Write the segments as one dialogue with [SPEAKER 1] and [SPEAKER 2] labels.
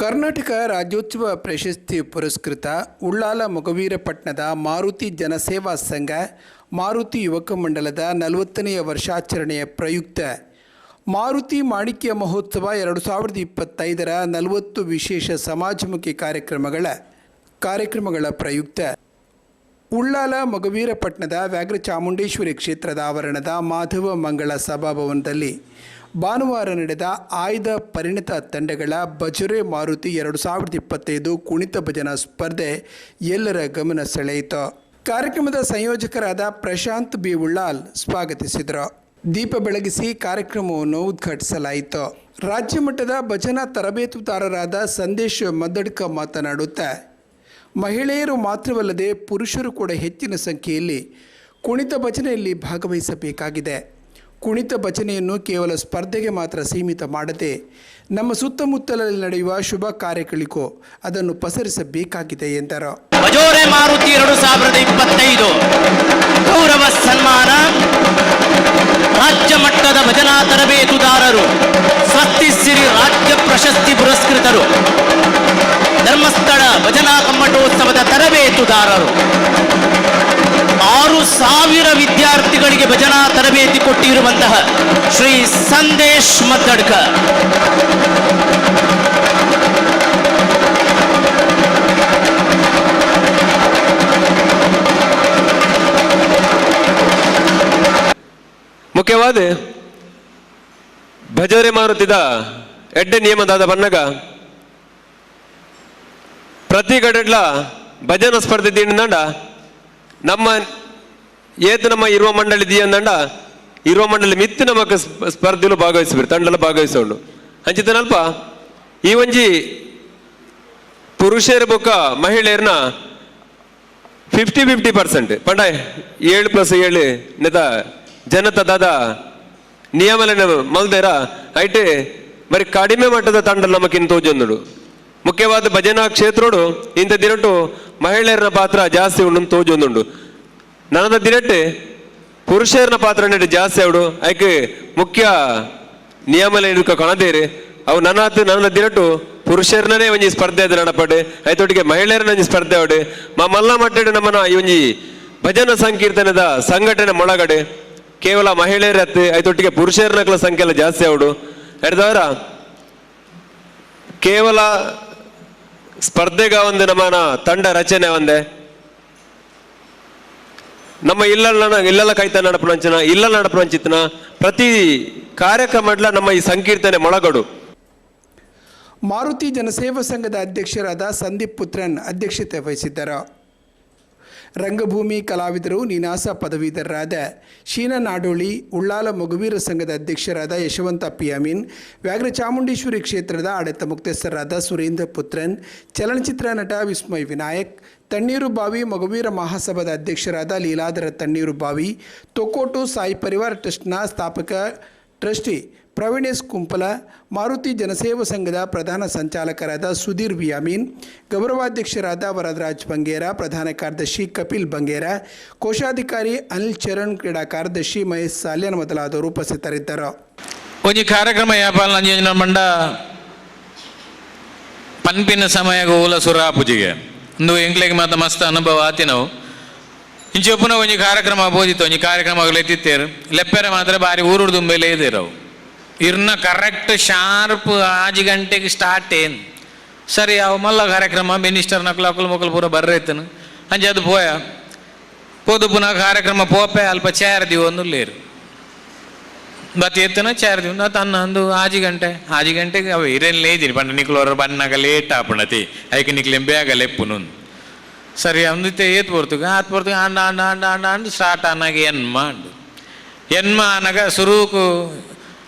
[SPEAKER 1] ಕರ್ನಾಟಕ ರಾಜ್ಯೋತ್ಸವ ಪ್ರಶಸ್ತಿ ಪುರಸ್ಕೃತ ಉಳ್ಳಾಲ ಮೊಗವೀರಪಟ್ಟಣದ ಮಾರುತಿ ಜನಸೇವಾ ಸಂಘ, ಮಾರುತಿ ಯುವಕ ಮಂಡಲದ ನಲವತ್ತನೆಯ ವರ್ಷಾಚರಣೆಯ ಪ್ರಯುಕ್ತ. ಮಾರುತಿ ಮಾಣಿಕ್ಯ ಮಹೋತ್ಸವ ಎರಡು ಸಾವಿರದ ಇಪ್ಪತ್ತೈದರ ನಲವತ್ತು ವಿಶೇಷ ಸಮಾಜಮುಖಿ ಕಾರ್ಯಕ್ರಮಗಳ ಕಾರ್ಯಕ್ರಮಗಳ ಪ್ರಯುಕ್ತ. ಉಳ್ಳಾಲ ಮೊಗವೀರಪಟ್ಟಣದ ವ್ಯಾಘ್ರ ಚಾಮುಂಡೇಶ್ವರಿ ಕ್ಷೇತ್ರದ ಆವರಣದ ಮಾಧವ ಮಂಗಳ ಸಭಾಭವನದಲ್ಲಿ ಭಾನುವಾರ ನಡೆದ ಆಯ್ದ ಪರಿಣಿತ ತಂಡಗಳ ಭಜರೆ ಮಾರುತಿ ಎರಡು ಸಾವಿರದ ಇಪ್ಪತ್ತೈದು ಕುಣಿತ ಭಜನಾ ಸ್ಪರ್ಧೆ ಎಲ್ಲರ ಗಮನ ಸೆಳೆಯಿತು. ಕಾರ್ಯಕ್ರಮದ ಸಂಯೋಜಕರಾದ ಪ್ರಶಾಂತ್ ಬಿ. ಉಳ್ಳಾಲ್ ಸ್ವಾಗತಿಸಿದರು. ದೀಪ ಬೆಳಗಿಸಿ ಕಾರ್ಯಕ್ರಮವನ್ನು ಉದ್ಘಾಟಿಸಲಾಯಿತು. ರಾಜ್ಯ ಮಟ್ಟದ ಭಜನಾ ತರಬೇತುದಾರರಾದ ಸಂದೇಶ್ ಮದ್ದಡ್ಕ ಮಾತನಾಡುತ್ತಾ, ಮಹಿಳೆಯರು ಮಾತ್ರವಲ್ಲದೆ ಪುರುಷರು ಕೂಡ ಹೆಚ್ಚಿನ ಸಂಖ್ಯೆಯಲ್ಲಿ ಕುಣಿತ ಭಜನೆಯಲ್ಲಿ ಭಾಗವಹಿಸಬೇಕಾಗಿದೆ. ಕುಣಿತ ಭಜನೆಯನ್ನು ಕೇವಲ ಸ್ಪರ್ಧೆಗೆ ಮಾತ್ರ ಸೀಮಿತ ಮಾಡದೆ ನಮ್ಮ ಸುತ್ತಮುತ್ತಲಲ್ಲಿ ನಡೆಯುವ ಶುಭ ಕಾರ್ಯಗಳಿಗೂ ಅದನ್ನು ಪಸರಿಸಬೇಕಾಗಿದೆ ಎಂದರು.
[SPEAKER 2] ಮಜೋರೆ ಮಾರುತಿ ಎರಡು ಸಾವಿರದ ಇಪ್ಪತ್ತೈದು. ಗೌರವ ಸನ್ಮಾನ. ರಾಜ್ಯ ಮಟ್ಟದ ಭಜನಾ ತರಬೇತುದಾರರು ಸ್ವಸ್ತಿ ಸಿರಿ ರಾಜ್ಯ ಪ್ರಶಸ್ತಿ ಪುರಸ್ಕೃತರು. ಧರ್ಮಸ್ಥಳ ಭಜನಾ ಕಮ್ಮಟೋತ್ಸವದ ತರಬೇತುದಾರರು. ಸಾವಿರ ವಿದ್ಯಾರ್ಥಿಗಳಿಗೆ ಭಜನಾ ತರಬೇತಿ ಕೊಟ್ಟಿರುವಂತಹ ಶ್ರೀ ಸಂದೇಶ್ ಮದ್ದಡ್ಕರ್
[SPEAKER 3] ಮುಖ್ಯವಾದ ಭಜರೆ ಮಾರುತ್ತಿದ್ದ ಎಡ್ಡೆ ನಿಯಮದಾದ ಬಣ್ಣಗ ಪ್ರತಿ ಗಡಡ್ಲ ಭಜನ ಸ್ಪರ್ಧೆ ದಿಂಡ ನಮ್ಮ ಏತು ನಮ್ಮ ಇರುವ ಮಂಡಳಿ ದಿಯಂದಂಡ ಇರುವ ಮಂಡಳಿ ಮಿತ್ತು ಸ್ಪ- ಸ್ಪರ್ಧೆಲು ಭಾಗವಹಿಸ್ಬಿರು ತಂಡಲ ಭಾಗವಹಿಸೋಂಡು ಅಂಚಿತನಲ್ಪ, ಈ ಒಂಜಿ ಪುರುಷರ ಬೊಕ್ಕ ಮಹಿಳೆಯರ್ನ ಫಿಫ್ಟಿ ಫಿಫ್ಟಿ ಪರ್ಸೆಂಟ್ ಪಂಡ ಏಳು ಪ್ಲಸ್ ಏಳು ನೆತ ಜನತ ದಾದ ನಿಯಮನ ಮಲ್ದೇರ ಐಟೆ మరి ಕಡಿಮೆ ಮಟ್ಟದ ತಂಡ ನಮಕಿನ್ ತೋಜೊಂದುಡು ಮುಖ್ಯವಾದ ಭಜನಾ ಕ್ಷೇತ್ರೋಡು ಇಂಥ ದಿನಟ್ಟು ಮಹಿಳೆಯರ ಪಾತ್ರ ಜಾಸ್ತಿ ಉಂಡು ನನದ ದಿನಟ್ಟೆ ಪುರುಷರನ ಪಾತ್ರ ಜಾಸ್ತಿ ಅವಡು ಆಯ್ಕೆ ಮುಖ್ಯ ನಿಯಮಲ ಇಡುಕ ಕಣದೇರಿ ಅವು ನನ್ನಾತು ನನ್ನ ದಿನಟ್ಟು ಪುರುಷರನ್ನೇ ಒಂಜಿ ಸ್ಪರ್ಧೆ ಅದು ನಡಪಡೆ ಆಯ್ತೊಟ್ಟಿಗೆ ಮಹಿಳೆಯರನ್ನ ಒಂಜಿ ಸ್ಪರ್ಧೆ ಅವಡೆ ಮಾ ಮಲ್ಲ ಮಟ್ಟಡೆ ನಮ್ಮನ ಈ ಒಂಜಿ ಭಜನ ಸಂಕೀರ್ತನದ ಸಂಘಟನೆ ಮೊಳಗಡೆ. ಕೇವಲ ಮಹಿಳೆಯರ ಹತ್ತು ಆಯ್ತೊಟ್ಟಿಗೆ ಪುರುಷರನ ಸಂಖ್ಯೆ ಎಲ್ಲ ಜಾಸ್ತಿ ಅವಡು ಹಿಡ್ದವರ ಕೇವಲ ಸ್ಪರ್ಧೆಗ ಒಂದು ನಮ್ಮನ ತಂಡ ರಚನೆ ಒಂದೇ. ನಮ್ಮ ಇಲ್ಲಲ್ಲ ಇಲ್ಲಲ್ಲ ಕೈತ ಇಲ್ಲ ಇಲ್ಲಲ್ಲ ನಡಪನಂಚಿತನ ಪ್ರತಿ ಕಾರ್ಯಕ್ರಮಡ್ಲ ನಮ್ಮ ಈ ಸಂಕೀರ್ತನೆ ಮೊಳಗಡು.
[SPEAKER 1] ಮಾರುತಿ ಜನಸೇವಾ ಸಂಘದ ಅಧ್ಯಕ್ಷರಾದ ಸಂದೀಪ್ ಪುತ್ರನ್ ಅಧ್ಯಕ್ಷತೆ ವಹಿಸಿದ್ದರು. ರಂಗಭೂಮಿ ಕಲಾವಿದರು ನಿನಾಸ ಪದವೀಧರರಾದ ಶೀನಾ ನಾಡೋಳಿ ಉಳ್ಳಾಲ ಮಗುವೀರ ಸಂಘದ ಅಧ್ಯಕ್ಷರಾದ ಯಶವಂತ ಪಿ ಅಮೀನ್ ವ್ಯಾಘ್ರ ಚಾಮುಂಡೇಶ್ವರಿ ಕ್ಷೇತ್ರದ ಆಡಳಿತ ಮುಕ್ತಸ್ಥರಾದ ಸುರೇಂದ್ರ ಪುತ್ರನ್, ಚಲನಚಿತ್ರ ನಟ ವಿಸ್ಮಯ್ ವಿನಾಯಕ್ ತಣ್ಣೀರು ಬಾವಿ ಮಗುವೀರ ಮಹಾಸಭಾದ ಅಧ್ಯಕ್ಷರಾದ ಲೀಲಾಧರ ತಣ್ಣೀರು ಬಾವಿ ತೊಕೋಟು ಸಾಯಿ ಪರಿವಾರ ಟ್ರಸ್ಟ್ನ ಸ್ಥಾಪಕ ಟ್ರಸ್ಟಿ ಪ್ರವೀಣೇಶ್ ಕುಂಪಲ, ಮಾರುತಿ ಜನಸೇವಾ ಸಂಘದ ಪ್ರಧಾನ ಸಂಚಾಲಕರಾದ ಸುಧೀರ್ ವಿಯಾಮೀನ್, ಗೌರವಾಧ್ಯಕ್ಷರಾದ ವರದರಾಜ್ ಬಂಗೇರ, ಪ್ರಧಾನ ಕಾರ್ಯದರ್ಶಿ ಕಪಿಲ್ ಬಂಗೇರ, ಕೋಶಾಧಿಕಾರಿ ಅನಿಲ್ ಚರಣ್, ಕ್ರೀಡಾ ಕಾರ್ಯದರ್ಶಿ ಮಹೇಶ್ ಸಾಲ್ಯನ್ ಮೊದಲಾದವರು ಉಪಸ್ಥಿತರಿದ್ದರು.
[SPEAKER 4] ಒಂಜಿ ಕಾರ್ಯಕ್ರಮ ಯಾಪಾಲ ಅಂಜನ ಮಂಡ ಪನ್ಪಿನ ಸಮಯ ಗೋಲ ಸುರಾಪುಜಿಗೆ ಎಂಕ್ಲೆಗೆ ಮಾತ ಮಸ್ತ್ ಅನುಭವ ಆತಿನವು ಇಂಚೆ ಒಪ್ಪುನ ಒಂಜಿ ಕಾರ್ಯಕ್ರಮ ಬೋದಿತ್ತು, ಒಂಜಿ ಕಾರ್ಯಕ್ರಮಗಳು ಎತ್ತಿತ್ತೇರು. ಲೆಪ್ಪೆರೆ ಮಾತ್ರ ಬಾರಿ ಊರುಡು ದುಂಬೆಲೆ ಇದೇರವು ಇರ್ನ ಕರೆಕ್ಟ್ ಶಾರ್ಪ್ ಆಜಿ ಗಂಟೆಗೆ ಸ್ಟಾರ್ಟ್ ಏನು. ಸರಿ, ಅವು ಮಲ್ಲ ಕಾರ್ಯಕ್ರಮ ಮಿನಿಸ್ಟರ್ ನಕಲು ಅಕ್ಕಲು ಮಕ್ಕಳು ಪೂರ ಬರ್ರೈತನು ಅಂಜೆ ಅದು ಪೋಯ. ಪೋದು ಪುನಃ ಕಾರ್ಯಕ್ರಮ ಪೋಪೆ, ಅಲ್ಪ ಚೇರ್ ದಿವೊಂದು ಲೇರು ಬತ್ ಎತ್ತನ ಚೇರ್ ದಿನ ನಾ ತನ್ನ ಅಂದು ಆಜಿ ಗಂಟೆ. ಆಜಿ ಗಂಟೆಗೆ ಅವ ಇರೇನು ಲೇದಿನಿ ಪಂಡ ನಿಕ್ಲೋರ ಬನ್ನಾಗ ಲೇಟ್ ಆಪಣತಿ. ಐಕೆ ನಿಕ್ಲೆಂ ಬೇಗ ಲೆಪ್ಪುನು ಸರಿ ಅಂದಿತ್ತೆ ಏತ್ ಬರ್ತು ಆತ್ ಬರ್ತು ಆಂಡ ಆಂಡ ಆಂಡ ಆಂಡ ಅಂಡು ಸ್ಟಾರ್ಟ್ ಆನಾಗ ಎನ್ಮ ಅಂಡು ಎನ್ಮ ಅನಗ ಸುರುಕು,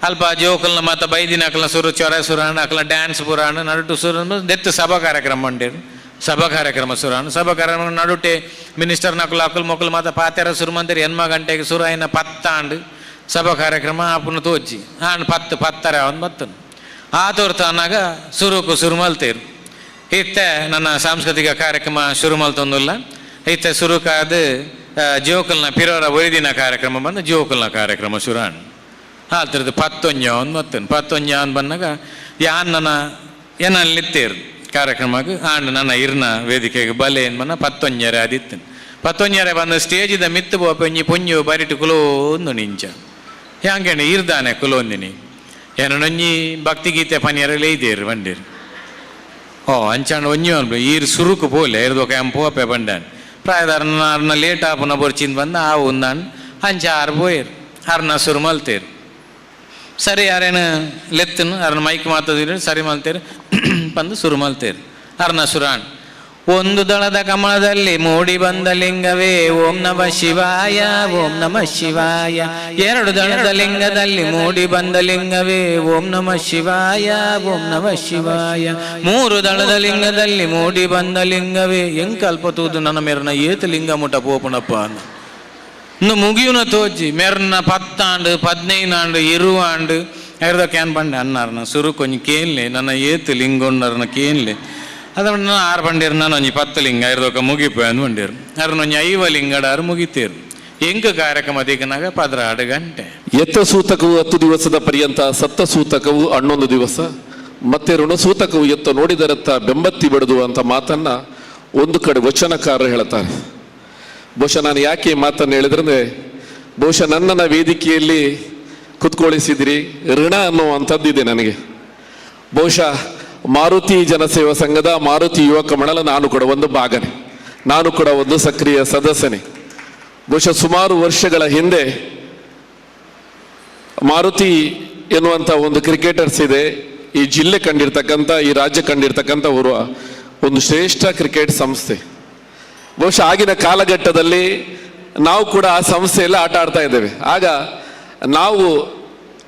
[SPEAKER 4] ಅಲ್ಪ ಜೋಕಲ್ನ ಮತ್ತ ಬೈದಿನ ಅಕ್ಲ ಸುರು, ಚೊರ ಸುರಾಣ ಅಕ್ಲ ಡ್ಯಾನ್ಸ್ ಪುರಾಣ ನಡುಟು ಸುರ ದೆತ್ ಸಭಾ ಕಾರ್ಯಕ್ರಮ ಅಂಡೇರು ಸಭಾ ಕಾರ್ಯಕ್ರಮ ಸುರಾಣ ಸಭಾ ಕಾರ್ಯಕ್ರಮ ನಡುಟೆ ಮಿನಿಸ್ಟರ್ ನಕಲು ಅಕಲ್ ಮೊಕಲು ಮತ್ತ ಪಾತೆರ ಸುರುಮಂದಿರ ಎನ್ಮ ಗಂಟೆಗೆ ಸುರಾಯಿನ ಪತ್ತಾಂಡು ಸಭಾ ಕಾರ್ಯಕ್ರಮ ಆಪುನ ತೋಜಿ ಆಂಡ್ ಪತ್ತು, ಪತ್ತರ ಅವನು ಬತ್ತನು ಆ ತೋರ್ತ ಅನ್ನಾಗ ಸುರುಕು ಸುರುಮಲ್ತೇರು ಇತ್ತೆ ನನ್ನ ಸಾಂಸ್ಕೃತಿಕ ಕಾರ್ಯಕ್ರಮ ಶುರು ಮಲ್ತೊಂದುಲ್ಲ ಇತ್ತೆ ಶುರುಕಾದ ಜೋಕಲ್ನ ಪಿರೋರ ಒರಿದಿನ ಕಾರ್ಯಕ್ರಮ ಬಂದು ಜೋಕಲ್ನ ಕಾರ್ಯಕ್ರಮ ಶುರಾಣ್ ಆಲ್ತಿರದು ಪತ್ತೊಂಜ ಒಂದು ಮತ್ತನ್. ಪತ್ತೊಂಜ ಅಂದ್ ಬಂದಾಗ ಯಾನ್ ನನ್ನ ಏನಲ್ಲಿತ್ತೇರು ಕಾರ್ಯಕ್ರಮಕ್ಕೆ ಆಂಡ್ ನನ್ನ ಇರ್ನ ವೇದಿಕೆಗೆ ಬಲೆ ಮನ ಪತ್ತೊಂಜರೆ ಆದಿತ್ತು ಪತ್ತೊಂಜರೆ ಬಂದ ಸ್ಟೇಜಿದ ಮಿತ್ತು ಬೋಪ ಒಂಜಿ ಪೊಂಜು ಬರಿಟು ಕುಲೋಂದು ನಿಂಚ. ಹ್ಯಾಂಗೆ ಇರ್ದಾನೆ ಕುಲೋಂದಿನಿ. ಏನೊಂಜಿ ಭಕ್ತಿಗೀತೆ ಪನಿಯರಲ್ಲಿ ಇದೇರು ಬಂದಿರು ಓ അഞ്ചാണ്ട് ಒಂಜಿ ಈರ್ ಸುರುಕು ಪೋಲೆ ಇರ್ದೊಕ ಎಂ ಪೋಪೆ ಬಂಡಾನ್ ಪ್ರಾಯದಾರ ಅರ್ನ ಲೇಟ್ ಆಪುನ ಬರ್ಚಿಂದ ಬಂದ ಆ ಉಂದಾನ್ ಅಂಚ ಆರು ಪೋಯರು ಅರ್ನ ಸುರು ಮಲ್ತೇರು ಸರಿ ಯಾರೇನು ಲೆತ್ತನು ಅರ್ನ ಮೈಕ್ ಮಾತದಿರು ಸರಿ ಮಲ್ತೇರು ಬಂದು ಸುರು ಮಲ್ತೇರು ಅರ್ನ ಸುರಾಣ್ ಒಂದು ದಳದ ಕಮಲದಲ್ಲಿ ಮೂಡಿ ಬಂದ ಲಿಂಗವೇ, ಓಂ ನಮ ಶಿವಾಯ, ಓಂ ನಮ ಶಿವಾಯ. ಎರಡು ದಳದ ಲಿಂಗದಲ್ಲಿ ಮೂಡಿ ಬಂದ ಲಿಂಗವೇ, ಓಂ ನಮ ಶಿವಾಯ, ಓಂ ನಮ ಶಿವಾಯ. ಮೂರು ದಳದ ಲಿಂಗದಲ್ಲಿ ಮೂಡಿ ಬಂದ ಲಿಂಗವೇ, ಹೆಂಗ್ ಕಲ್ಪತೂದು ನನ್ನ ಮೇರನ, ಏತ ಲಿಂಗ ಮುಟ ಪೋಪಣಪ್ಪ ಅಂದ. ಇನ್ನು ಮುಗಿಯುನ ತೋಜಿ ಮೆರ್ನ ಪತ್ತಾಂಡು ಪದ್ನೈನಾಂಡು ಇರುವಾಂಡು. ಐರ್ದ ಕ್ಯಾನ್ ಬಂಡೆ ಅನ್ನಾರ್ನ ಸುರು ಕೊಂಚ ಕೇನ್ಲೆ ನನ್ನ ಏತು ಲಿಂಗೊಂಡರ್ನ ಕೇನ್ಲೆ ಪತ್ತು ಲಿಂಗ ಐರ್ದೊಕ ಮುಗಿಪು ಅಂದು ಬಂಡೇರು ಅರ್ನ ಒಂಜಿ ಐವ ಲಿಂಗಡಾರು ಮುಗಿತೇರು. ಎಂಕ ಕಾರ್ಯಕ್ರಮ ದಿಗನಾಗ ಪದ್ರಾಡು ಗಂಟೆ.
[SPEAKER 5] ಎತ್ತ ಸೂತಕವು ಹತ್ತು ದಿವಸದ ಪರ್ಯಂತ, ಸತ್ತ ಸೂತಕವು ಹನ್ನೊಂದು ದಿವಸ. ಮತ್ತೆ ಋಣಸೂತಕವು ಎತ್ತ ನೋಡಿದರತ್ತ ಬೆಂಬತ್ತಿ ಬಿಡದು ಅಂತ ಮಾತನ್ನ ಒಂದು ಕಡೆ ವಚನಕಾರರು ಹೇಳ್ತಾರೆ ಬಹುಶಃ ನಾನು ಯಾಕೆ ಮಾತನ್ನು ಹೇಳಿದ್ರೆ ಬಹುಶಃ ನನ್ನನ್ನು ವೇದಿಕೆಯಲ್ಲಿ ಕುತ್ಕೊಳಿಸಿದಿರಿ ಋಣ ಅನ್ನುವಂಥದ್ದಿದೆ ನನಗೆ. ಬಹುಶಃ ಮಾರುತಿ ಜನಸೇವಾ ಸಂಘದ ಮಾರುತಿ ಯುವಕ ಮಂಡಲ ನಾನು ಕೂಡ ಒಂದು ಭಾಗನೆ. ನಾನು ಕೂಡ ಒಂದು ಸಕ್ರಿಯ ಸದಸ್ಯನೇ. ಬಹುಶಃ ಸುಮಾರು ವರ್ಷಗಳ ಹಿಂದೆ ಮಾರುತಿ ಎನ್ನುವಂಥ ಒಂದು ಕ್ರಿಕೆಟರ್ಸ್ ಇದೆ. ಈ ಜಿಲ್ಲೆ ಕಂಡಿರ್ತಕ್ಕಂಥ, ಈ ರಾಜ್ಯ ಕಂಡಿರ್ತಕ್ಕಂಥ ಓರ್ವ ಒಂದು ಶ್ರೇಷ್ಠ ಕ್ರಿಕೆಟ್ ಸಂಸ್ಥೆ. ಬಹುಶಃ ಆಗಿನ ಕಾಲಘಟ್ಟದಲ್ಲಿ ನಾವು ಕೂಡ ಆ ಸಂಸ್ಥೆಯಲ್ಲಿ ಆಟ ಆಡ್ತಾ ಇದ್ದೇವೆ. ಆಗ ನಾವು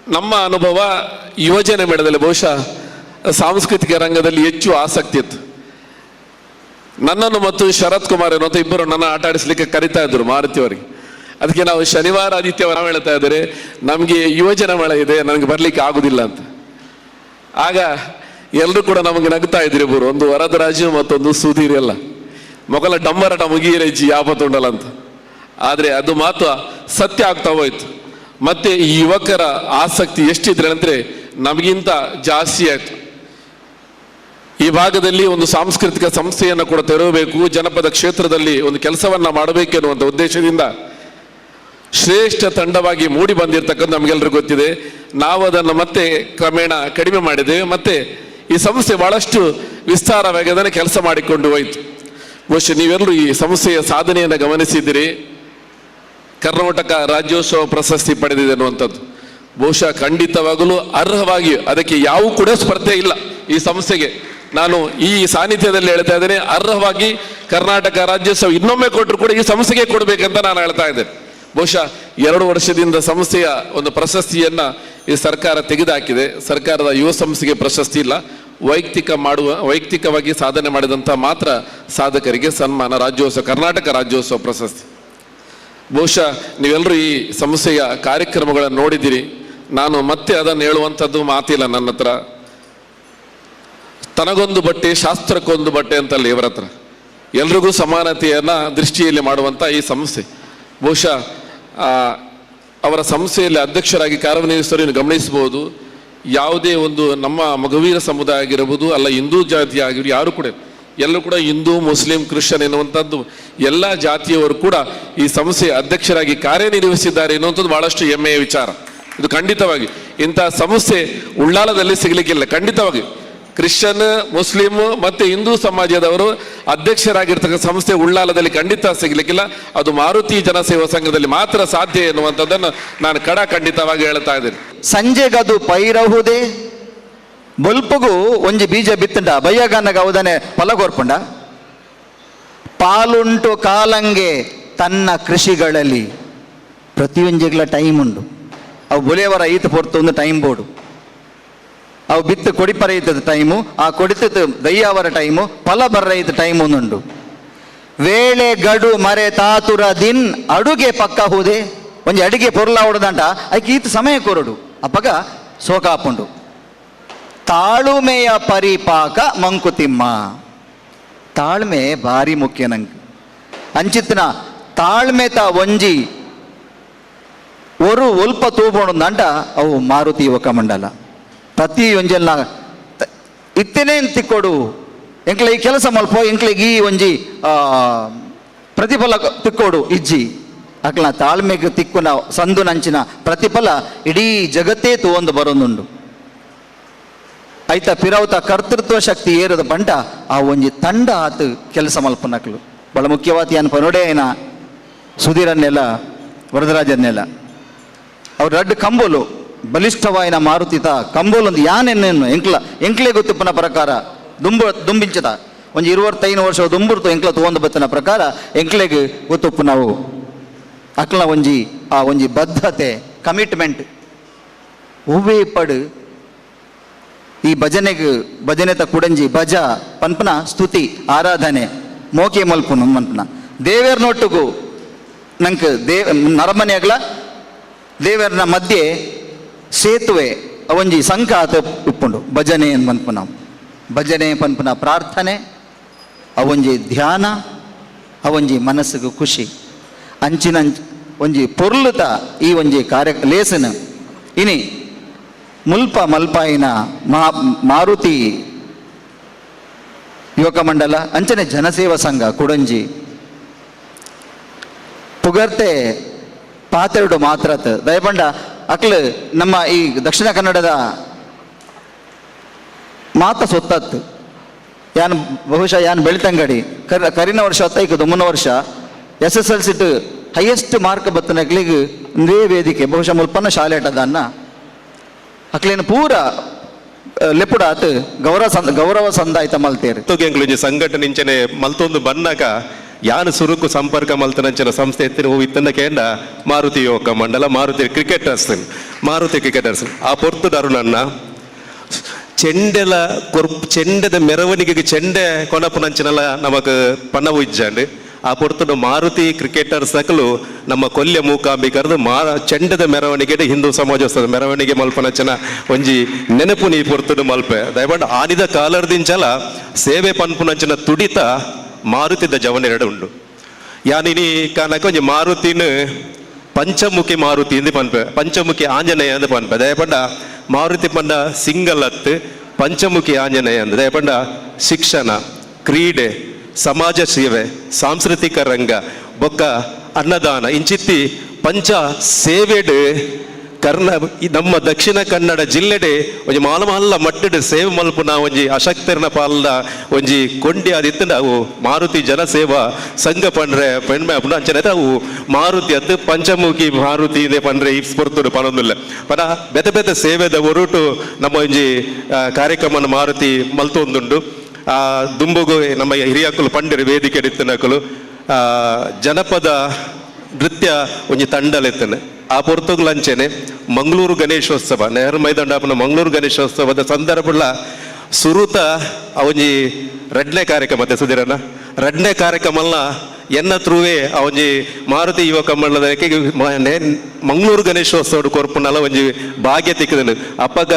[SPEAKER 5] ನಮ್ಮ ಅನುಭವ ಯುವಜನ ಮೇಳದಲ್ಲಿ ಬಹುಶಃ ಸಾಂಸ್ಕೃತಿಕ ರಂಗದಲ್ಲಿ ಹೆಚ್ಚು ಆಸಕ್ತಿ ಇತ್ತು. ನನ್ನನ್ನು ಮತ್ತು ಶರತ್ ಕುಮಾರ್ ಅನ್ನೋ ಇಬ್ಬರು ನನ್ನ ಆಟ ಆಡಿಸ್ಲಿಕ್ಕೆ ಕರಿತಾ ಇದ್ರು ಮಾರುತಿಯವರಿಗೆ ಅದಕ್ಕೆ ನಾವು ಶನಿವಾರ ಆದಿತ್ಯವಾರ ನಾವು ಹೇಳ್ತಾ ಇದ್ದಾರೆ, ನಮಗೆ ಯುವಜನ ಮೇಳ ಇದೆ, ನನಗೆ ಬರ್ಲಿಕ್ಕೆ ಆಗುದಿಲ್ಲ ಅಂತ. ಆಗ ಎಲ್ಲರೂ ಕೂಡ ನಮಗೆ ನಗ್ತಾ ಇದ್ರು ಇಬ್ಬರು, ಒಂದು ವರದರಾಜು ಮತ್ತೊಂದು ಸುಧೀರ್ ಎಲ್ಲ. ಮೊಗಲ ಡಂಬರಟ ಮುಗಿಯರೆಜ್ಜಿ ತೊಂಡಲ್ಲ ಅಂತ. ಆದರೆ ಅದು ಮಾತ್ರ ಸತ್ಯ ಆಗ್ತಾ ಹೋಯ್ತು. ಮತ್ತೆ ಈ ಯುವಕರ ಆಸಕ್ತಿ ಎಷ್ಟಿದ್ರೆ ಅಂದ್ರೆ ನಮಗಿಂತ ಜಾಸ್ತಿ ಆಯ್ತು. ಈ ಭಾಗದಲ್ಲಿ ಒಂದು ಸಾಂಸ್ಕೃತಿಕ ಸಂಸ್ಥೆಯನ್ನು ಕೂಡ ತೆರವಬೇಕು ಜನಪದ ಕ್ಷೇತ್ರದಲ್ಲಿ ಒಂದು ಕೆಲಸವನ್ನ ಮಾಡಬೇಕೆನ್ನುವಂಥ ಉದ್ದೇಶದಿಂದ ಶ್ರೇಷ್ಠ ತಂಡವಾಗಿ ಮೂಡಿ ಬಂದಿರತಕ್ಕಂಥ ನಮಗೆಲ್ಲರಿಗೂ ಗೊತ್ತಿದೆ. ನಾವು ಅದನ್ನು ಮತ್ತೆ ಕ್ರಮೇಣ ಕಡಿಮೆ ಮಾಡಿದ್ದೇವೆ. ಮತ್ತೆ ಈ ಸಂಸ್ಥೆ ಬಹಳಷ್ಟು ವಿಸ್ತಾರವಾಗಿ ಅದನ್ನು ಕೆಲಸ ಮಾಡಿಕೊಂಡು ಹೋಯಿತು. ಬಹುಶಃ ನೀವೆಲ್ಲರೂ ಈ ಸಂಸ್ಥೆಯ ಸಾಧನೆಯನ್ನು ಗಮನಿಸಿದ್ದೀರಿ. ಕರ್ನಾಟಕ ರಾಜ್ಯೋತ್ಸವ ಪ್ರಶಸ್ತಿ ಪಡೆದಿದೆ ಅನ್ನುವಂಥದ್ದು. ಬಹುಶಃ ಖಂಡಿತವಾಗಲೂ ಅರ್ಹವಾಗಿ ಅದಕ್ಕೆ ಯಾವ ಕೂಡ ಸ್ಪರ್ಧೆ ಇಲ್ಲ ಈ ಸಂಸ್ಥೆಗೆ. ನಾನು ಈ ಸಾನ್ನಿಧ್ಯದಲ್ಲಿ ಹೇಳ್ತಾ ಇದ್ದೇನೆ, ಅರ್ಹವಾಗಿ ಕರ್ನಾಟಕ ರಾಜ್ಯೋತ್ಸವ ಇನ್ನೊಮ್ಮೆ ಕೊಟ್ಟರು ಕೂಡ ಈ ಸಂಸ್ಥೆಗೆ ಕೊಡಬೇಕಂತ ನಾನು ಹೇಳ್ತಾ ಇದ್ದೇನೆ. ಬಹುಶಃ ಎರಡು ವರ್ಷದಿಂದ ಸಂಸ್ಥೆಯ ಒಂದು ಪ್ರಶಸ್ತಿಯನ್ನ ಈ ಸರ್ಕಾರ ತೆಗೆದುಹಾಕಿದೆ ಸರ್ಕಾರದ ಯುವ ಸಂಸ್ಥೆಗೆ ಪ್ರಶಸ್ತಿ ಇಲ್ಲ. ವೈಯಕ್ತಿಕ ಮಾಡುವ, ವೈಯಕ್ತಿಕವಾಗಿ ಸಾಧನೆ ಮಾಡಿದಂಥ ಮಾತ್ರ ಸಾಧಕರಿಗೆ ಸನ್ಮಾನ, ರಾಜ್ಯೋತ್ಸವ, ಕರ್ನಾಟಕ ರಾಜ್ಯೋತ್ಸವ ಪ್ರಶಸ್ತಿ. ಬಹುಶಃ ನೀವೆಲ್ಲರೂ ಈ ಸಂಸ್ಥೆಯ ಕಾರ್ಯಕ್ರಮಗಳನ್ನು ನೋಡಿದ್ದೀರಿ. ನಾನು ಮತ್ತೆ ಅದನ್ನು ಹೇಳುವಂಥದ್ದು ಮಾತಿಲ್ಲ ನನ್ನ ಹತ್ರ. ತನಗೊಂದು ಬಟ್ಟೆ, ಶಾಸ್ತ್ರಕ್ಕೊಂದು ಬಟ್ಟೆ ಅಂತಲ್ಲ ಇವರ ಹತ್ರ. ಎಲ್ರಿಗೂ ಸಮಾನತೆಯನ್ನು ದೃಷ್ಟಿಯಲ್ಲಿ ಮಾಡುವಂಥ ಈ ಸಂಸ್ಥೆ. ಬಹುಶಃ ಅವರ ಸಂಸ್ಥೆಯಲ್ಲಿ ಅಧ್ಯಕ್ಷರಾಗಿ ಕಾರ್ಯನಿರ್ವಹಿಸಿದವರು ನೀವು ಗಮನಿಸಬಹುದು. ಯಾವುದೇ ಒಂದು ನಮ್ಮ ಮಗುವೀರ ಸಮುದಾಯ ಆಗಿರಬಹುದು ಅಲ್ಲ ಹಿಂದೂ ಜಾತಿ ಆಗಿರ್ಬೋದು, ಯಾರು ಕೂಡ ಎಲ್ಲರೂ ಕೂಡ ಹಿಂದೂ, ಮುಸ್ಲಿಂ, ಕ್ರಿಶ್ಚಿಯನ್ ಎನ್ನುವಂಥದ್ದು ಎಲ್ಲ ಜಾತಿಯವರು ಕೂಡ ಈ ಸಂಸ್ಥೆ ಅಧ್ಯಕ್ಷರಾಗಿ ಕಾರ್ಯನಿರ್ವಹಿಸಿದ್ದಾರೆ ಎನ್ನುವಂಥದ್ದು ಬಹಳಷ್ಟು ಹೆಮ್ಮೆಯ ವಿಚಾರ. ಇದು ಖಂಡಿತವಾಗಿ ಇಂಥ ಸಂಸ್ಥೆ ಉಳ್ಳಾಲದಲ್ಲಿ ಸಿಗಲಿಕ್ಕಿಲ್ಲ. ಖಂಡಿತವಾಗಿ. ಕ್ರಿಶ್ಚಿಯನ್, ಮುಸ್ಲಿಂ ಮತ್ತೆ ಹಿಂದೂ ಸಮಾಜದವರು ಅಧ್ಯಕ್ಷರಾಗಿರ್ತಕ್ಕಂಥ ಸಂಸ್ಥೆ ಉಳ್ಳಾಲದಲ್ಲಿ ಖಂಡಿತ ಸಿಗಲಿಕ್ಕಿಲ್ಲ. ಅದು ಮಾರುತಿ ಜನಸೇವಾ ಸಂಘದಲ್ಲಿ ಮಾತ್ರ ಸಾಧ್ಯ ಎನ್ನುವಂಥದ್ದನ್ನು ನಾನು ಕಡ ಖಂಡಿತವಾಗಿ ಹೇಳ್ತಾ ಇದ್ದೇನೆ.
[SPEAKER 6] ಸಂಜೆಗದು ಪೈರಹುದೇ, ಬೊಲ್ಪುಗು ಒಂಜಿ ಬೀಜ ಬಿತ್ತಂಡ. ಬಯ್ಯಗನ್ನಗ ಅವದನೆ ಫಲಗೊರ್ಪುಂಡ? ಪಾಲುಂಟು ಕಾಲಂಗೆ ತನ್ನ ಕೃಷಿಗಳಲ್ಲಿ ಪ್ರತಿಯೊಂಜಿಗಳ ಟೈಮ್ ಉಂಡು ಅವು ಬುಲೆಯವರ ಈತ ಪೊರ್ತು ಒಂದು ಟೈಮ್ ಬೋರ್ಡು ಅವು ಬಿತ್ತು ಕೊಡಿಪರ ಇದ್ದದ ಟೈಮು ಆ ಕೊಡಿತದ ದಯ್ಯಾವರ ಟೈಮು ಫಲ ಇದ್ದ ಟೈಮ್ ಒಂದುಂಡು ವೇಳೆ ಗಡು ಮರೆ ತಾತುರ ದಿನ್, ಅಡುಗೆ ಪಕ್ಕ ಹೋದೆ. ಒಂಜಿ ಅಡುಗೆ ಪೊರ್ಲ ಹೊಡೆದಂಟ ಅದಕ್ಕೆ ಈತ ಸಮಯ ಕೊರಡು. ಅಪ್ಪಗ ಸೋಕಾಪುಂಡು ತಾಳುಮೆಯ ಪರಿಪಾಕ ಮಂಕುತಿಮ್ಮ. ತಾಳ್ಮೆ ಭಾರಿ ಮುಖ್ಯ ನಂಗೆ. ಅಂಚಿತ್ನ ತ ಒಂಜಿ, ಒರು ಒಲ್ಪ ತೂಬೋಣದಂಡ ಅವು ಮಾರುತಿ ಯುವಕ ಮಂಡಲ. ಪ್ರತಿ ಒಂಜಲ್ನ ಇತ್ತೇನೆ ತಿಕ್ಕೊಡು ಎಂಕ್ಲ ಈ ಕೆಲಸ ಮಲ್ಪ ಎಂಕ್ಲಿಗೆ ಈ ಒಂಜಿ ಆ, ಪ್ರತಿಫಲ ತಿಕ್ಕೋಡು ಇಜ್ಜಿ. ಅಕ್ಲ ತಾಳ್ಮೆಗೆ ತಿಕ್ಕುನ ಸಂದು ನಂಚಿನ ಪ್ರತಿಫಲ ಇಡೀ ಜಗತ್ತೇ ತೋಂದು ಬರೋದುಂಡು. ಐತ ಪಿರೌತ ಕರ್ತೃತ್ವ ಶಕ್ತಿ ಏರದ ಬಂಡ ಆ ಒಂಜಿ ತಂಡ ಆತು ಕೆಲಸ ಮಲ್ಪನಕ್ಲು. ಬಹಳ ಮುಖ್ಯವಾದ ಏನು ಪನೊಡೆ ಏನ ಸುಧೀರನ್ನೆಲ್ಲ ವರದರಾಜನ್ನೆಲ್ಲ. ಅವ್ರು ರಡ್ಡು ಕಂಬೋಲು. ಬಲಿಷ್ಠವಾಯಿನ ಮಾರುತಿತ ಕಂಬೋಲೊಂದು ಯಾನೆನ್ನೇನು? ಎಂಕ್ಲ, ಎಂಕ್ಲೆ ಗೊತ್ತಿಪ್ಪನ ಪ್ರಕಾರ. ದುಂಬ ದುಂಬಿಂಚದ ಒಂದು ಇರುವತ್ತೈದು ವರ್ಷ ದುಂಬುರ್ತು ಎಂಕ್ಲ ತಗೊಂಡು ಬತ್ತನ ಪ್ರಕಾರ ಎಂಕ್ಲೆಗ್ ಗೊತ್ತುಪ್ಪು ನಾವು ಅಕ್ಲ ಒಂಜಿ, ಆ ಒಂಜಿ ಬದ್ಧತೆ, ಕಮಿಟ್ಮೆಂಟ್. ಹೂವೇ ಪಡು. ಈ ಭಜನೆಗೆ ಭಜನೆತ ಕುಡಂಜಿ ಭಜ, ಪನ್ಪನ ಸ್ತುತಿ, ಆರಾಧನೆ. ಮೋಕೆ ಮಲ್ಪುನು ಮನ್ಪನ ದೇವೇರ್ನೊಟ್ಟಿಗೂ ನಂಗೆ ದೇವ್ ನರಮನೆಯಾಗ್ಲ ದೇವರನ ಮಧ್ಯೆ ಸೇತುವೆ, ಅವೊಂಜಿ ಸಂಕಾತ ಉಪ್ಪುಂಡು ಭಜನೆ ಅಂತ ಪನ್ಪು ನಾವು ಭಜನೆ ಪನ್ಪುನ ಪ್ರಾರ್ಥನೆ, ಅವೊಂಜಿ ಧ್ಯಾನ, ಅವೊಂಜಿ ಮನಸ್ಸಿಗೆ ಖುಷಿ. ಅಂಚಿನ ಒಂಜಿ ಪೊರ್ಲುತ ಈ ಒಂಜಿ ಕಾರ್ಯ, ಲೇಸನ. ಇನಿ, ಮುಲ್ಪ ಮಲ್ಪಾಯಿನ ಮಹಾ, ಮಾರುತಿ ಯುವಕ ಮಂಡಲ, ಅಂಚನೆ ಜನಸೇವಾ ಸಂಘ, ಕುಡಂಜಿ. ಪುಗರ್ತೆ ಪಾತೆರಡು ಮಾತ್ರತ್. ದಯಪಂಡ ಅಕ್ಲು ನಮ್ಮ ಈ ದಕ್ಷಿಣ ಕನ್ನಡದ ಮಾತ ಸೊತ್ತತ್ತು ಯಾನ್ ಬಹುಶಃ ಯಾನ್ ಬೆಳಿತಂಗಡಿ. ಕರ್, ಕರಿನ ವರ್ಷ ಹೊತ್ತೈಕದು ಮುನ್ನ ವರ್ಷ ಎಸ್ ಎಸ್ ಎಲ್ ಸಿಟ್ ಹೈಯೆಸ್ಟ್ ಮಾರ್ಕ್ ಬತ್ತನಕ್ಲಿಗೆ ಒಂದೇ ವೇದಿಕೆ, ಬಹುಶಃ ಮುಲ್ಪನ್ನ ಶಾಲೆ ಅನ್ನ ಅಕ್ಲೇನು ಪೂರ ಲೆಪುಡಾತ್ ಗೌರವ ಸಂದ, ಗೌರವ ಸಂದಾಯ್ತ ಮಲ್ತೇರು.
[SPEAKER 7] ಸಂಘಟನೆ ಮಲ್ತೊಂದು ಬನ್ನಗ ಯಾನು ಸುರುಕು ಸಂಪರ್ಕ ಮಲ್ತನಂಚಿನ ಸಂಸ್ಥೆ ಎತ್ತಿನ ಹೂ ಇತ್ತಂದ ಕೇಂದ್ರ ಮಾರುತಿ ಯುವಕ ಮಂಡಲ, ಮಾರುತಿ ಕ್ರಿಕೆಟರ್ಸ್. ಮಾರುತಿ ಕ್ರಿಕೆಟರ್ಸ್, ಆ ಚೆಂಡೆಲ ಕೊರ್ಪ್, ಚೆಂಡದ ಮೆರವಣಿಗೆಗೆ ಚೆಂಡೆ ಕೊನಪುನಂಚಿನಲ್ಲ ನಮಕ್ ಪನ್ನ ಉಜ್ಜಾಂಡ್ ಆ ಪೊರ್ತುಡು ಮಾರುತಿ ಕ್ರಿಕೆಟರ್ ಸಕಲು ನಮ್ಮ ಕೊಲ್ಯ ಮೂಕಾಂಬಿ ಕರೆದು ಮಾ ಚೆಂಡದ ಮೆರವಣಿಗೆ ಹಿಂದೂ ಸಮಾಜೋತ್ಸವದ ಮೆರವಣಿಗೆ ಮಲ್ಪನಂಚನ ಒಂಜಿ ನೆನಪು ನೀ ಪೊರ್ತುಡು ಮಲ್ಪೆ. ದಯಮಾಡಿ ಆನಿದ ಕಾಲರ್ದಿಂಚಲ ಸೇವೆ ಪನ್ಪುನಂಚಿನ ತುಡಿತ ಮಾರುತಿದ ಜವನೆರಡು ಉಂಡು ಯಾನಿನಿ ಕಾನಕ ಒಂಜಿ ಮಾರುತಿನ ಪಂಚಮುಖಿ ಮಾರುತಿ ಎಂದು ಪನ್ಪೆ, ಪಂಚಮುಖಿ ಆಂಜನೇಯ ಎಂದು ಪನ್ಪೆ. ದಯಪಂಡ ಮಾರುತಿ ಪಂಡ ಸಿಂಗಲ್ ಹತ್ತು ಪಂಚಮುಖಿ ಆಂಜನೇಯ ಎಂದು ದಯಪಂಡ ಶಿಕ್ಷಣ, ಕ್ರೀಡೆ, ಸಮಾಜ ಸೇವೆ, ಸಾಂಸ್ಕೃತಿಕ ರಂಗ, ಬೊಕ್ಕ ಅನ್ನದಾನ ಇಂಚಿತ್ತಿ ಪಂಚ ಸೇವೆಡ್ ಕರ್ನ ನಮ್ಮ ದಕ್ಷಿಣ ಕನ್ನಡ ಜಿಲ್ಲೆಡೆ ಒಂಜಿ ಮಾಲ ಮಲ್ಲ ಮಟ್ಟಡ್ ಸೇವೆ ಮಲ್ಪುನ ಒಂಜಿ ಅಶಕ್ತರ್ನ ಪಾಲ್ದ ಒಂಜಿ ಕೊಂಡಿ ಆದಿತ್ತಂಡ ಅವು ಮಾರುತಿ ಜನಸೇವಾ ಸಂಘ ಪಂಡ್ರೆ ಪೆಣ್ಮೆ ಅಪ್ನ ಅಂಚನೆ ಅವು ಮಾರುತಿ ಅತ್ತು ಪಂಚಮುಖಿ ಮಾರುತಿ ಇದೆ ಪಂಡ್ರೆ ಈ ಸ್ಪರ್ತು ಪನೊಂದಿಲ್ಲ ಪನ ಬೆತೆ ಬೆತೆ ಸೇವೆದ ಒರುಟು ನಮ್ಮ ಒಂಜಿ ಕಾರ್ಯಕ್ರಮ ಮಾರುತಿ ಮಲ್ತೊಂದುಂಡು. ಆ, ದುಂಬುಗು ನಮ್ಮ ಹಿರಿಯಕ್ಕಲು ಪಂಡಿರು ವೇದಿಕೆ ಎಡಿತ್ತಿನಕಲು ಆ, ಜನಪದ ನೃತ್ಯ ಒಂಜಿ ತಂಡಲೆತ್ತನೆ. ಆ ಪೊರ್ತುಗ್ಲಂಚೆನೆ ಮಂಗಳೂರು ಗಣೇಶೋತ್ಸವ, ನೆಹರು ಮೈದಾಂಡಾಪನ ಮಂಗಳೂರು ಗಣೇಶೋತ್ಸವದ ಸಂದರ್ಭಲ್ಲ ಸುರುತ ಅವೊಂಜಿ ರಡ್ನೆ ಕಾರ್ಯಕ್ರಮ ಅತ್ತೆ ಸುಧೀರನ ರಡ್ನೆ ಕಾರ್ಯಕ್ರಮಲ್ಲ ಎನ್ನ ತ್ರೂವೇ ಅವೊಂಜಿ ಮಾರುತಿ ಯುವಕ ಮಂಡಲದಕ್ಕೆ ಮಂಗಳೂರು ಗಣೇಶೋತ್ಸವ ಕೊರ್ಪುನಲ ಒಂಜಿ ಭಾಗ್ಯ ತಿಕ್ಕದನು. ಅಪ್ಪಗ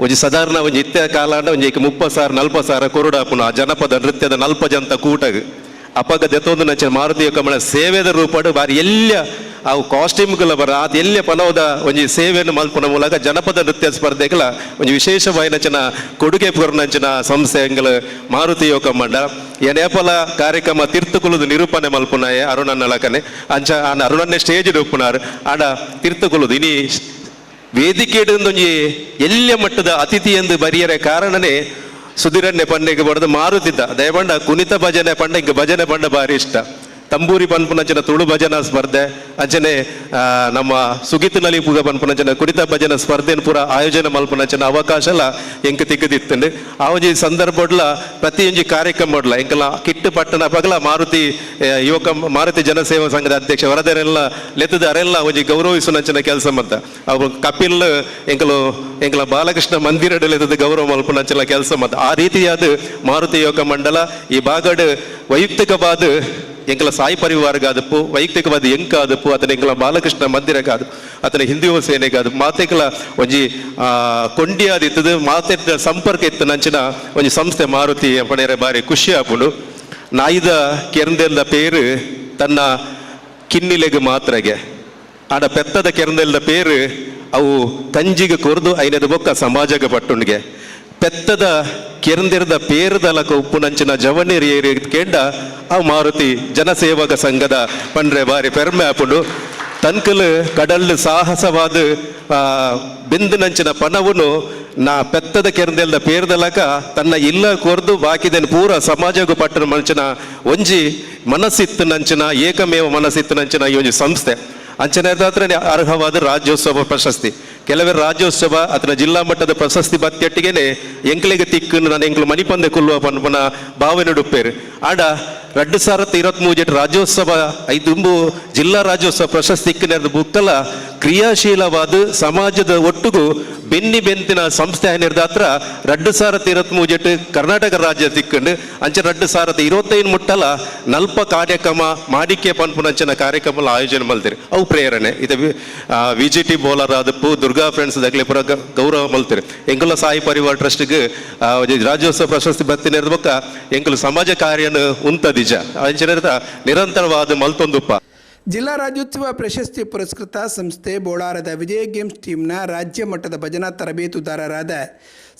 [SPEAKER 7] ಒಂಜಿ ಸಾಧಾರಣ ಒಂಜಿ ಇತ್ಯ ಕಾಲಾಂಡ ಒಂಜಿ ಮುಪ್ಪ ಸಾರ ನಲ್ಪ ಸಾರ ಕೊರುಡಾಪುನ ಜನಪದ ನೃತ್ಯದ ನಲ್ಪ ಜಂತ ಕೂಟಗ್. ಅಪಗ ದೆತ್ತೊಂದು ನಂಚಿನ ಮಾರುತಿ ಕಮಲ ಸೇವೆದ ರೂಪಡು ಬಾರಿ ಎಲ್ಯ ಅವು ಕಾಸ್ಟ್ಯೂಮ್ಗಳ ಬರ ಅದು ಎಲ್ಲ ಪಲವದ ಒಂಜಿ ಸೇವೆಯನ್ನು ಮಲ್ಪುನ ಮೂಲಕ ಜನಪದ ನೃತ್ಯ ಸ್ಪರ್ಧೆಗಳ ಒಂಜಿ ವಿಶೇಷವಾಯಿನಂಚಿನ ಕೊಡುಗೆ ಪೂರ್ಣಂಚಿನ ಸಂಸ್ಥೆಗಳ ಮಾರುತಿ ಯೋಗ ಮಂಡ. ಎನೇಪಲ ಕಾರ್ಯಕ್ರಮ ತೀರ್ಥಕುಲದ ನಿರೂಪಣೆ ಮಲ್ಪುನಾಯ ಅರುಣನ್ನ ಲಕನೆ ಅಂಚ ಆನ ಅರುಣನ್ನೇ ಸ್ಟೇಜ್ ಒಪ್ಪುನಾರು. ಆಡ ತೀರ್ಥಕುಲದ ಇನಿ ವೇದಿಕೆ ಎಲ್ಯ ಮಟ್ಟದ ಅತಿಥಿ ಎಂದು ಬರಿಯರೆ ಕಾರಣನೇ ಸುಧೀರನ್ನೇ ಪಂಡೆಗೆ ಬರೆದು ಮಾರುತ್ತಿದ್ದ. ದಯಪಂಡ ಕುಣಿತ ಭಜನೆ ಪಂಡ ಭಜನೆ ಪಂಡ ಭಾರಿ ಇಷ್ಟ. ತಂಬೂರಿ ಪನ್ಪುನಂಚಿನ ತುಳು ಭಜನಾ ಸ್ಪರ್ಧೆ ಅಂಚನೆ ನಮ್ಮ ಸುಗಿತಿನಲ್ಲಿ ಪೂಗ ಪನ್ಪುನಂಚಿನ ಕುಡಿತ ಭಜನ ಸ್ಪರ್ಧೆನ ಪೂರ ಆಯೋಜನೆ ಮಲ್ಪುನಂಚಿನ ಅವಕಾಶ ಎಲ್ಲ ಎಂಕ ತಿಕ್ಕದಿತ್ತಂಡು ಆ ಒಂಜಿ ಸಂದರ್ಭಡ್ಲ ಪ್ರತಿಯೊಂಜಿ ಕಾರ್ಯಕ್ರಮಡ್ಲ ಎಂಕಲ ಕಿಟ್ಟು ಪಟ್ಟಣ ಪಗಲ ಮಾರುತಿ ಯುವಕ ಮಾರುತಿ ಜನಸೇವಾ ಸಂಘದ ಅಧ್ಯಕ್ಷ ವರದರೆಲ್ಲ ಲೆತ್ತದ ಅರೆಲ್ಲ ಒಂಜಿ ಗೌರವಿಸುನಂಚಿನ ಕೆಲಸ ಮತ್ತ ಅವು ಕಪಿಲ್ ಎಂಕಲು ಎಂಕಲ ಬಾಲಕೃಷ್ಣ ಮಂದಿರಡ್ ಲೆತ್ತದ ಗೌರವ ಮಲ್ಪುನಂಚಿನ ಕೆಲಸ ಮತ್ತ ಆ ರೀತಿಯಾದ ಮಾರುತಿ ಯುವಕ ಮಂಡಲ, ಈ ಬಾಗಡ್ ವೈಯಕ್ತಿಕವಾದ ಎಂಕಲ ಸಾಯಿ ಪರಿವಾರ ಕಾದಪ್ಪು ವೈಯಕ್ತಿಕವಾದ ಎಂಕ ಆದಪ್ಪು ಅತನ ಎಂಕಲ ಬಾಲಕೃಷ್ಣ ಮಂದಿರ ಕಾದು ಅತನ ಹಿಂದೂ ಸೇನೆ ಕಾದು ಮಾತೆಕಲ ಒಂಜಿ ಆ, ಕೊಂಡಿ ಆದಿತ್ತದು ಮಾತೆ ಸಂಪರ್ಕ ಇತ್ತು ನಂಚಿನ ಒಂಜಿ ಸಂಸ್ಥೆ ಮಾರುತಿ ಪಡೆಯರೆ ಬಾರಿ ಖುಷಿ ಆಪುಂಡು ನಾಯಿದ ಕೆರಂದೆಲ್ಲ ಪೇರು ತನ್ನ ಕಿನ್ನಿಲೆಗೆ ಮಾತ್ರಗೆ. ಆಡ ಪೆತ್ತದ ಕೆರಂದೆಲ್ಲ ಪೇರು ಅವು ಕಂಜಿಗೆ ಕೊರ್ದು ಐನದ ಬೊಕ್ಕ ಸಮಾಜಗ ಪಟ್ಟುಂಡಿಗೆ ಪೆತ್ತದ ಕೆರಂದಿರದ ಪೇರದಲಕ ಉಪ್ಪುನಂಚಿನ ಜವನೇರಿ ಏರಿ ಕೇಂಡ ಆ ಮಾರುತಿ ಜನಸೇವಕ ಸಂಘದ ಪಂಡ್ರೆ ಬಾರಿ ಪೆರ್ಮೆ ಆಪುಂಡು ತನ್ಕಲ್ ಕಡಲ್ ಸಾಹಸವಾದ ಬಿಂದಿನಂಚಿನ ಪಣವನ್ನು ನಾ ಪೆತ್ತದ ಕೆರಂದೆಲ್ದ ಪೇರ್ದಲಕ ತನ್ನ ಇಲ್ಲ ಕೊರ್ದು ಬಾಕಿದೇನು ಪೂರ ಸಮಾಜಗೂ ಪಟ್ಟಣ ಮಂಚಿನ ಒಂಜಿ ಮನಸ್ಸಿತ್ತು ನಂಚಿನ, ಏಕಮೇವ ಮನಸ್ಸಿತ್ತು ನಂಚಿನ ಈ ಒಂದು ಸಂಸ್ಥೆ. ಅಂಚನೆ ಅರ್ಹವಾದ ರಾಜ್ಯೋತ್ಸವ ಪ್ರಶಸ್ತಿ. ಕೆಲವೇ ರಾಜ್ಯೋತ್ಸವ ಅಥವಾ ಜಿಲ್ಲಾ ಮಟ್ಟದ ಪ್ರಶಸ್ತಿ ಬತ್ತಿಯಟ್ಟಿಗೆನೆ ಎಂಕ್ಲೆಗೆ ತಿಕ್ಕನ್ನು ನಾನು ಎಂಕ್ಲು ಮಣಿಪಂದೆ ಕೊಲ್ಲುವ ಪನ್ಪನ ಭಾವನೆ ಉಡುಪೇರು ಆಡ ರಡ್ಡು ಸಾವಿರದ ಇಪ್ಪತ್ತ್ಮೂರು ರಾಜ್ಯೋತ್ಸವ ಐದುಂಬು ಜಿಲ್ಲಾ ರಾಜ್ಯೋತ್ಸವ ಪ್ರಶಸ್ತಿ ಬುಕ್ಕಲ ಕ್ರಿಯಾಶೀಲವಾದ ಸಮಾಜದ ಒಟ್ಟಿಗೂ ಬೆನ್ನಿ ಬೆಂತಿನ ಸಂಸ್ಥೆ ನಿರ್ದಾತ್ರ ರಡ್ಡು ಸಾವಿರದ ಜೆಟ್ ಕರ್ನಾಟಕ ರಾಜ್ಯ ತಿಕ್ಕಂಡು. ಅಂಚೆ ರಡ್ಡು ಸಾವಿರದ ಇರುವತ್ತೈದು ಮುಟ್ಟಲ ನಲ್ಪ ಕಾರ್ಯಕ್ರಮ, ಮಾಡಿಕೆ ಪನ್ಪುನಂಚನ ಕಾರ್ಯಕ್ರಮ ಆಯೋಜನೆ ಮಲ್ತಿರಿ. ಅವು ಪ್ರೇರಣೆ. ಇದು ವಿ ಜಿ ಟಿ ಬೋಲರ್ ಅದಪ್ಪು ದುರ್ಗಾ ಫ್ರೆಂಡ್ಸ್ ದಗ್ಲಿ ಪುರ ಗೌರವ ಮಲ್ತಿರಿ. ಎಂಗುಲ ಸಾಯಿ ಪರಿವಾರ ಟ್ರಸ್ಟ್ಗೆ ರಾಜ್ಯೋತ್ಸವ ಪ್ರಶಸ್ತಿ ಬತ್ತಿನ ಬೊಕ್ಕ ಎಂಕುಲು ಸಮಾಜ ಕಾರ್ಯನ ಉಂತದಿಜ ಅಂಚಿನರ್ಥ ನಿರಂತರವಾದ ಮಲ್ತೊಂದುಪ್ಪ
[SPEAKER 1] ಜಿಲ್ಲಾ ರಾಜ್ಯೋತ್ಸವ ಪ್ರಶಸ್ತಿ ಪುರಸ್ಕೃತ ಸಂಸ್ಥೆ ಬೋಳಾರದ ವಿಜಯ ಗೇಮ್ಸ್ ಟೀಮ್ನ ರಾಜ್ಯ ಮಟ್ಟದ ಭಜನಾ ತರಬೇತುದಾರರಾದ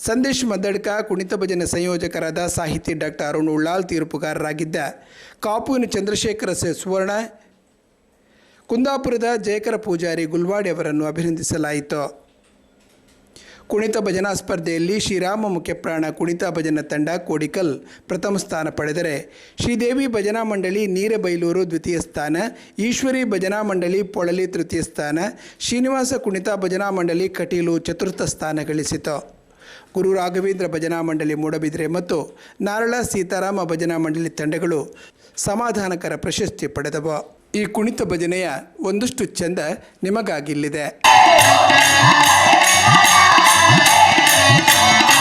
[SPEAKER 1] ಸಂದೇಶ್ ಮದ್ದಡ್ಕ, ಕುಣಿತ ಭಜನೆ ಸಂಯೋಜಕರಾದ ಸಾಹಿತಿ ಡಾಕ್ಟರ್ ಅರುಣ್ ಉಳ್ಳಾಲ್ ತೀರ್ಪುಗಾರರಾಗಿದ್ದ ಕಾಪುವಿನ ಚಂದ್ರಶೇಖರ ಸುವರ್ಣ, ಕುಂದಾಪುರದ ಜಯಕರ ಪೂಜಾರಿ ಗುಲ್ವಾಡಿ ಅವರನ್ನು ಅಭಿನಂದಿಸಲಾಯಿತು. ಕುಣಿತ ಭಜನಾ ಸ್ಪರ್ಧೆಯಲ್ಲಿ ಶ್ರೀರಾಮ ಮುಖ್ಯಪ್ರಾಣ ಕುಣಿತ ಭಜನಾ ತಂಡ ಕೋಡಿಕಲ್ ಪ್ರಥಮ ಸ್ಥಾನ ಪಡೆದರೆ. ಶ್ರೀದೇವಿ ಭಜನಾ ಮಂಡಳಿ ನೀರಬೈಲೂರು ದ್ವಿತೀಯ ಸ್ಥಾನ, ಈಶ್ವರಿ ಭಜನಾ ಮಂಡಳಿ ಪೊಳಲಿ ತೃತೀಯ ಸ್ಥಾನ, ಶ್ರೀನಿವಾಸ ಕುಣಿತ ಭಜನಾ ಮಂಡಳಿ ಕಟೀಲು ಚತುರ್ಥ ಸ್ಥಾನ ಗಳಿಸಿತು. ಗುರು ರಾಘವೇಂದ್ರ ಭಜನಾ ಮಂಡಳಿ ಮೂಡಬಿದ್ರೆ ಮತ್ತು ನಾರಳ ಸೀತಾರಾಮ ಭಜನಾ ಮಂಡಳಿ ತಂಡಗಳು ಸಮಾಧಾನಕರ ಪ್ರಶಸ್ತಿ ಪಡೆದವು. ಈ ಕುಣಿತ ಭಜನೆಯ ಒಂದಷ್ಟು ಚೆಂದ ನಿಮಗಾಗಿಲ್ಲಿದೆ. Música